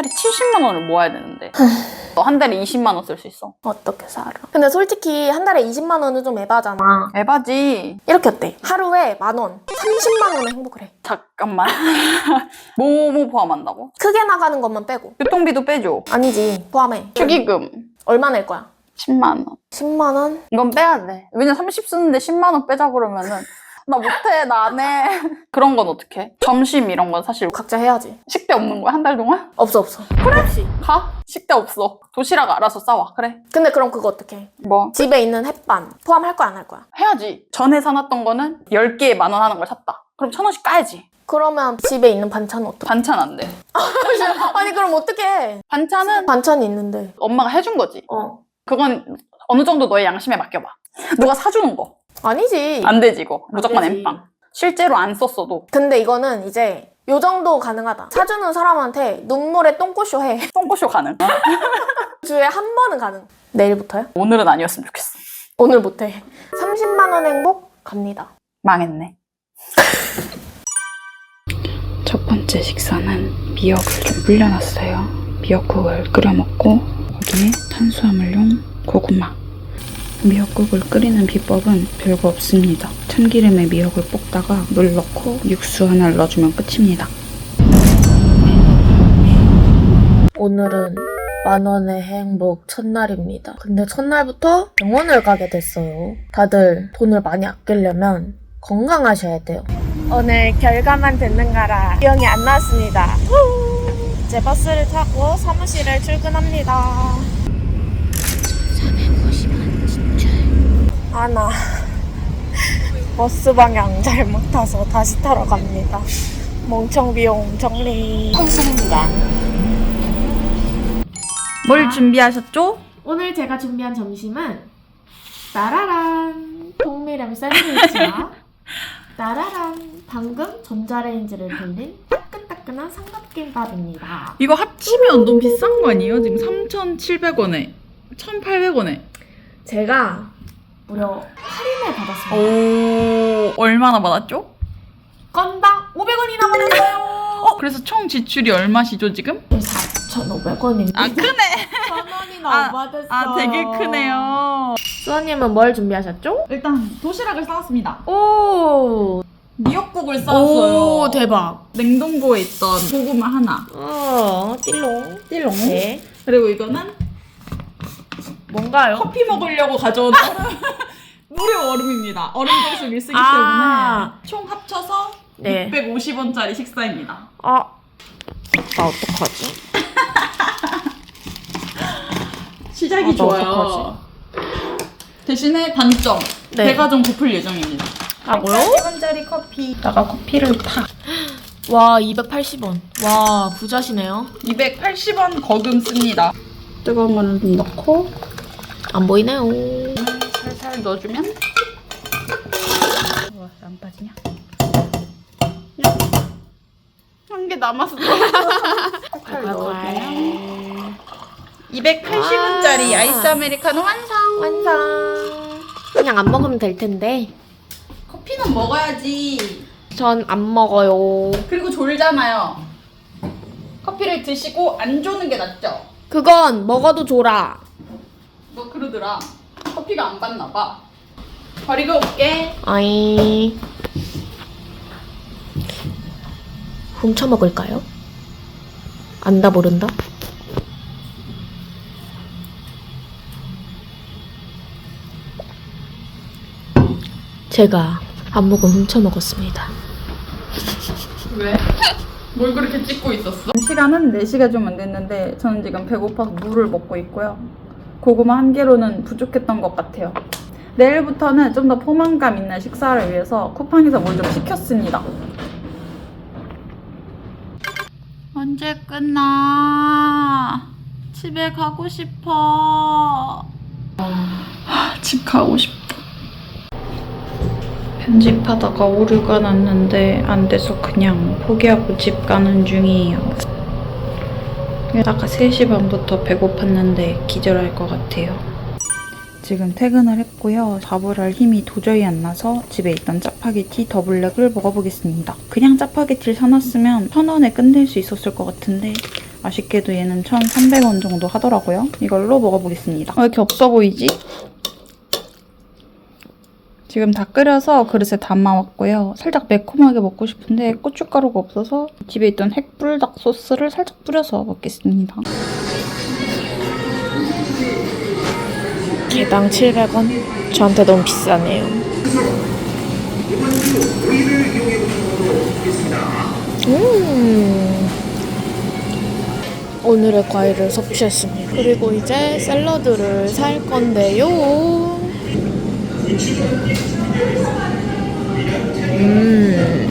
달에 70만 원을 모아야 되는데 너 한 달에 20만 원 쓸 수 있어. 어떻게 살아? 근데 솔직히 한 달에 20만 원은 좀 에바잖아. 에바지. 이렇게 어때? 하루에 만 원, 30만 원에 행복을 해. 잠깐만. 뭐뭐 포함한다고? 크게 나가는 것만 빼고. 교통비도 빼줘. 아니지, 포함해. 축의금 얼마 낼 거야? 10만 원. 10만 원? 이건 빼야 돼. 왜냐 30 쓰는데 10만 원 빼자 그러면은 나 못해 나 안 해. 그런 건 어떻게? 점심 이런 건 사실 각자 해야지. 식대 없는 거야 한 달 동안? 없어, 없어. 그래? 없이. 가? 식대 없어. 도시락 알아서 싸와. 그래. 근데 그럼 그거 어떻게? 뭐 집에 있는 햇반 포함할 거야, 안 할 거야? 해야지. 전에 사놨던 거는 10개에 만 원 하는 걸 샀다. 그럼 천 원씩 까야지. 그러면 집에 있는 반찬은 어떡해? 반찬 안 돼. 아니, 그럼 어떡해? 반찬은 반찬이 있는데. 엄마가 해준 거지. 어. 그건 어느 정도 너의 양심에 맡겨봐. 누가 사주는 거. 아니지. 안 되지 이거. 무조건 되지. 엠빵. 실제로 안 썼어도 근데 이거는 이제 요 정도 가능하다. 사주는 사람한테 눈물에 똥꼬쇼 해. 똥꼬쇼 가능. 주에 한 번은 가능. 내일부터요? 오늘은 아니었으면 좋겠어. 오늘 못해. 30만 원 행복 갑니다. 망했네. 첫 번째 식사는 미역을 좀 불려놨어요. 미역국을 끓여 먹고 거기에 탄수화물용 고구마. 미역국을 끓이는 비법은 별거 없습니다. 참기름에 미역을 볶다가 물 넣고 육수 하나를 넣어주면 끝입니다. 오늘은 만 원의 행복 첫날입니다. 근데 첫날부터 병원을 가게 됐어요. 다들 돈을 많이 아끼려면 건강하셔야 돼요. 오늘 결과만 듣는가라 비용이 안 나왔습니다. 이제 버스를 타고 사무실을 출근합니다. 아나 버스 방향 잘못 타서 다시 타러 갑니다. 멍청 비용 정리. 홍수입니다. 뭘 준비하셨죠? 오늘 제가 준비한 점심은 따라란 통미름 샌드위치와 따라란 방금 전자레인지를 돌린 따끈따끈한 삼각김밥입니다. 이거 합치면 너무 비싼 거 아니에요? 지금 3,700원에 1,800원에 제가 무려 할인을 받았습니다. 오 얼마나 받았죠? 건당 500원이나 받았어요. 어 그래서 총 지출이 얼마시죠 지금? 4,500원인데 아 크네 1,000원이나 아, 받았어요. 아 되게 크네요 수아님은 뭘 준비하셨죠? 일단 도시락을 싸왔습니다 오, 미역국을 싸왔어요 오 대박. 냉동고에 있던 고구마 하나 어, 띠롱. 띠롱 네. 그리고 이거는 뭔가요? 커피 먹으려고 가져온 얼음 무료 얼음입니다 얼음 정수기를 쓰기 아. 때문에 총 합쳐서 네. 650원짜리 식사입니다 아, 나 어떡하지? 시작이 아, 나 좋아요 대신에 단점 네. 배가 좀 고플 예정입니다 아, 뭐요? 100원짜리 커피 다가 커피를 타 와, 280원. 와, 부자시네요. 280원 거금 씁니다. 뜨거운 좀 넣고 안 보이네요. 살살 넣어주면 와, 안 빠지냐? 한 개 남았어. 칼 넣어주면 280원짜리 아이스 아메리카노 완성. 완성. 그냥 안 먹으면 될 텐데. 커피는 먹어야지. 전 안 먹어요. 그리고 졸잖아요. 커피를 드시고 안 조는 게 낫죠? 그건 먹어도 줘라. 너 그러더라. 커피가 안 받나 봐. 버리고 올게. 아이. 훔쳐 먹을까요? 안다 모른다? 제가 안목은 훔쳐 먹었습니다. 왜? 뭘 그렇게 찍고 있었어? 시간은 4시가 좀 안 됐는데 저는 지금 배고파서 물을 먹고 있고요. 고구마 한 개로는 부족했던 것 같아요. 내일부터는 좀 더 포만감 있는 식사를 위해서 쿠팡에서 뭘 좀 시켰습니다. 언제 끝나? 집에 가고 싶어. 아, 집 가고 싶어. 편집하다가 오류가 났는데 안 돼서 그냥 포기하고 집 가는 중이에요. 게다가 3시 반부터 배고팠는데 기절할 것 같아요. 지금 퇴근을 했고요. 밥을 할 힘이 도저히 안 나서 집에 있던 짜파게티 더블랙을 먹어보겠습니다. 그냥 짜파게티를 사놨으면 천 원에 끝낼 수 있었을 것 같은데 아쉽게도 얘는 1,300원 정도 하더라고요. 이걸로 먹어보겠습니다. 왜 이렇게 없어 보이지? 지금 다 끓여서 그릇에 담아왔고요. 살짝 매콤하게 먹고 싶은데 고춧가루가 없어서 집에 있던 핵불닭 소스를 살짝 뿌려서 먹겠습니다. 개당 700원? 저한테 너무 비싸네요. 음. 오늘의 과일을 섭취했습니다. 그리고 이제 샐러드를 살 건데요. 음.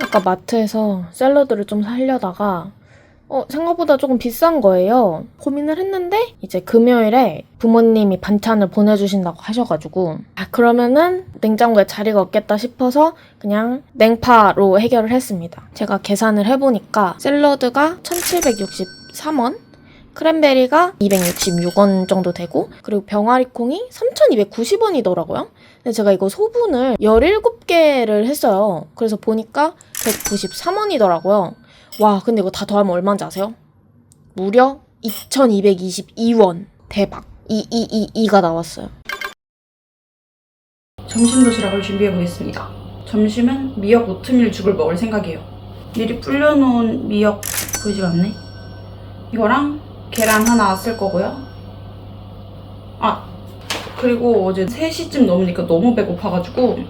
아까 마트에서 샐러드를 좀 사려다가 어, 생각보다 조금 비싼 거예요. 고민을 했는데, 이제 금요일에 부모님이 반찬을 보내주신다고 하셔가지고, 아, 그러면은 냉장고에 자리가 없겠다 싶어서 그냥 냉파로 해결을 했습니다. 제가 계산을 해보니까 샐러드가 1763원, 크랜베리가 266원 정도 되고, 그리고 병아리콩이 3290원이더라고요. 근데 제가 이거 소분을 17개를 했어요. 그래서 보니까 193원이더라고요. 와, 근데 이거 다 더하면 얼마인지 아세요? 무려 2222원. 대박. 2222가 나왔어요. 점심 도시락을 준비해 보겠습니다. 점심은 미역 오트밀 죽을 먹을 생각이에요. 미리 불려놓은 미역 보이지가 않네. 이거랑 계란 하나 쓸 거고요. 아 그리고 어제 3시쯤 넘으니까 너무 배고파가지고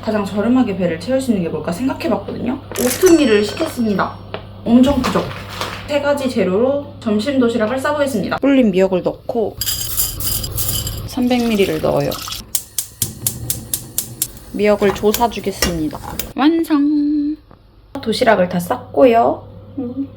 가장 저렴하게 배를 채울 수 있는 게 뭘까 생각해봤거든요. 오트밀을 시켰습니다. 엄청 크죠? 세 가지 재료로 점심 도시락을 싸보겠습니다. 불린 미역을 넣고 300ml를 넣어요. 미역을 조사주겠습니다. 완성! 도시락을 다 쌌고요. 음,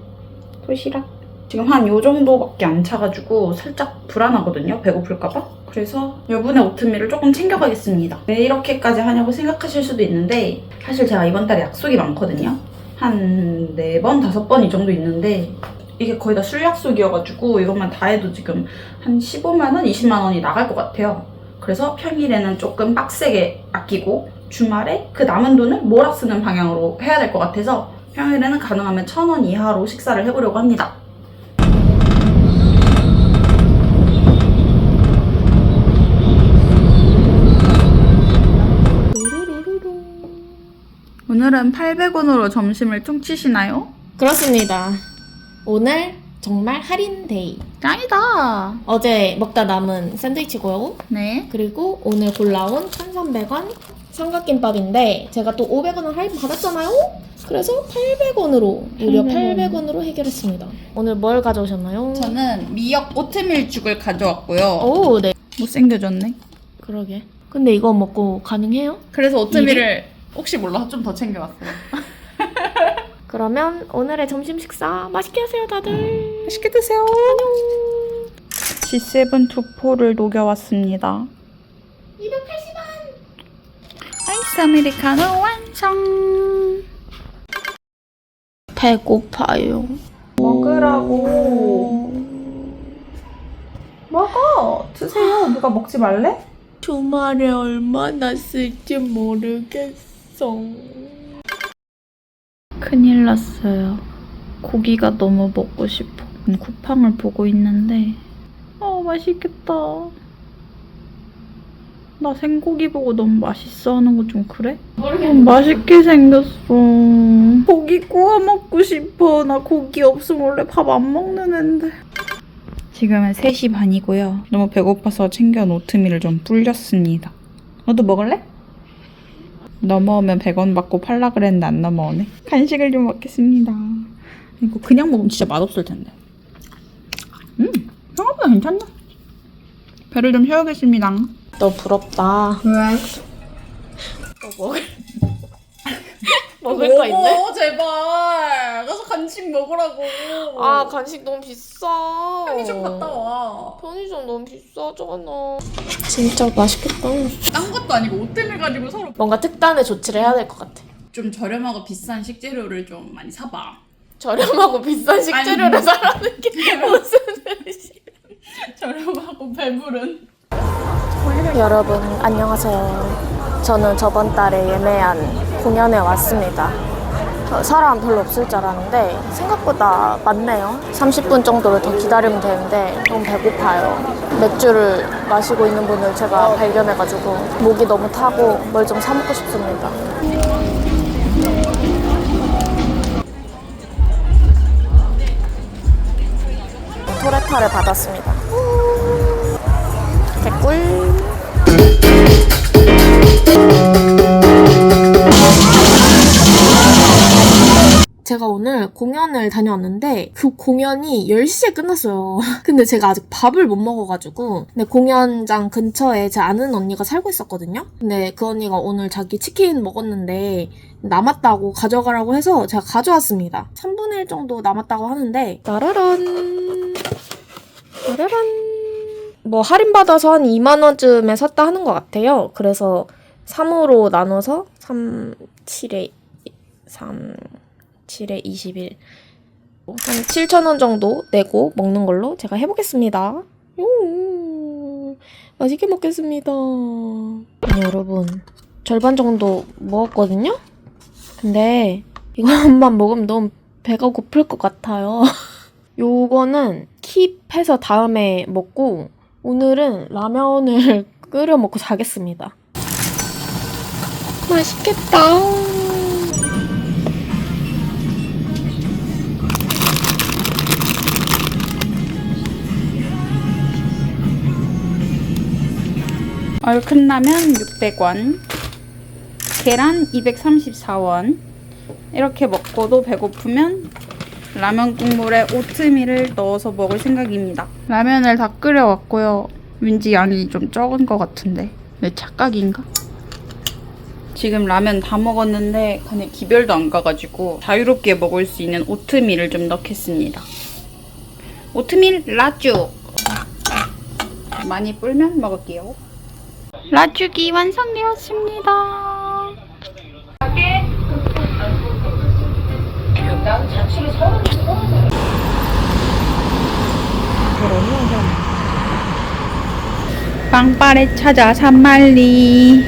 도시락. 지금 한 요 정도밖에 안 차가지고 살짝 불안하거든요. 배고플까봐. 그래서 여분의 오트밀을 조금 챙겨가겠습니다. 왜 이렇게까지 하냐고 생각하실 수도 있는데 사실 제가 이번 달에 약속이 많거든요. 한 4번, 5번 이 정도 있는데 이게 거의 다 술 약속이어가지고 이것만 다 해도 지금 한 15만원, 20만원이 나갈 것 같아요. 그래서 평일에는 조금 빡세게 아끼고 주말에 그 남은 돈을 몰아 쓰는 방향으로 해야 될 것 같아서 평일에는 가능하면 1,000원 이하로 식사를 해보려고 합니다. 오늘은 800원으로 점심을 퉁치시나요? 그렇습니다. 오늘 정말 할인데이. 짱이다. 어제 먹다 남은 샌드위치고요. 네. 그리고 오늘 골라온 1,300원 삼각김밥인데 제가 또 500원을 할인 받았잖아요. 그래서 800원으로 무려 800원. 800원으로 해결했습니다. 오늘 뭘 가져오셨나요? 저는 미역 오트밀 죽을 가져왔고요. 오, 네. 못생겨졌네. 그러게. 근데 이거 먹고 가능해요? 그래서 오트밀을 혹시 몰라서 좀 더 챙겨왔어요. 그러면 오늘의 점심 식사 맛있게 하세요, 다들. 맛있게 드세요. 안녕. G7 투포를 녹여왔습니다. 280원. 아이스 아메리카노 완성. 배고파요. 먹으라고. 먹어. 드세요. 누가 먹지 말래? 주말에 얼마나 쓸지 모르겠어. 큰일 났어요. 고기가 너무 먹고 싶어. 음, 쿠팡을 보고 있는데, 어, 맛있겠다. 나 생고기 보고 너무 맛있어 하는 거 좀 그래? 어, 맛있게 생겼어. 고기 구워 먹고 싶어. 나 고기 없으면 원래 밥 안 먹는 앤데. 지금은 3시 반이고요. 너무 배고파서 챙겨온 오트밀을 좀 불렸습니다. 너도 먹을래? 넘어오면 100원 받고 팔라 그랬는데 안 넘어오네. 간식을 좀 먹겠습니다. 이거 그냥 먹으면 진짜 맛없을 텐데. 음, 생각보다 괜찮네. 배를 좀 채우겠습니다. 너 부럽다. 왜? 너 먹을 먹을 거 있네? 제발. 간식 먹으라고. 아 간식 너무 비싸. 와. 편의점 너무 비싸잖아. 진짜 맛있겠다. 딴 것도 아니고 오트밀 가지고 서로 뭔가 특단의 조치를 해야 될 것 같아. 좀 저렴하고 비싼 식재료를 좀 많이 사봐. 저렴하고 비싼 식재료를 아니. 사라는 게 무슨 뜻이야? 저렴하고 배부른. 여러분 안녕하세요. 저는 저번 달에 예매한 공연에 왔습니다. 어, 사람 별로 없을 줄 알았는데 생각보다 많네요. 30분 정도를 더 기다리면 되는데 너무 배고파요. 맥주를 마시고 있는 분을 제가 발견해가지고 목이 너무 타고 뭘 좀 사 먹고 싶습니다. 토레타를 받았습니다. 개꿀. 제가 오늘 공연을 다녀왔는데 그 공연이 10시에 끝났어요. 근데 제가 아직 밥을 못 먹어가지고 근데 공연장 근처에 제 아는 언니가 살고 있었거든요. 근데 그 언니가 오늘 자기 치킨 먹었는데 남았다고 가져가라고 해서 제가 가져왔습니다. 3분의 1 정도 남았다고 하는데 따라란 따라란 뭐 할인받아서 한 2만원쯤에 샀다 하는 것 같아요. 그래서 3으로 나눠서 3, 7에 3, 7에 21. 한 7,000원 정도 내고 먹는 걸로 제가 해보겠습니다. 음, 맛있게 먹겠습니다. 아니, 여러분, 절반 정도 먹었거든요? 근데 이것만 먹으면 너무 배가 고플 것 같아요. 요거는 킵해서 다음에 먹고 오늘은 라면을 끓여 먹고 자겠습니다. 맛있겠다. 얼큰 라면 600원, 계란 234원. 이렇게 먹고도 배고프면 라면 국물에 오트밀을 넣어서 먹을 생각입니다. 라면을 다 끓여왔고요. 왠지 양이 좀 적은 것 같은데. 내 착각인가? 지금 라면 다 먹었는데 간에 기별도 안 가가지고 자유롭게 먹을 수 있는 오트밀을 좀 넣겠습니다. 오트밀 라쭈! 많이 불면 먹을게요. 라죽이 완성되었습니다. 빵빠레 찾아 산말리.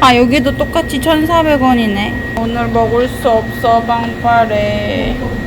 아 여기도 똑같이 1,400원이네. 오늘 먹을 수 없어 빵빠레.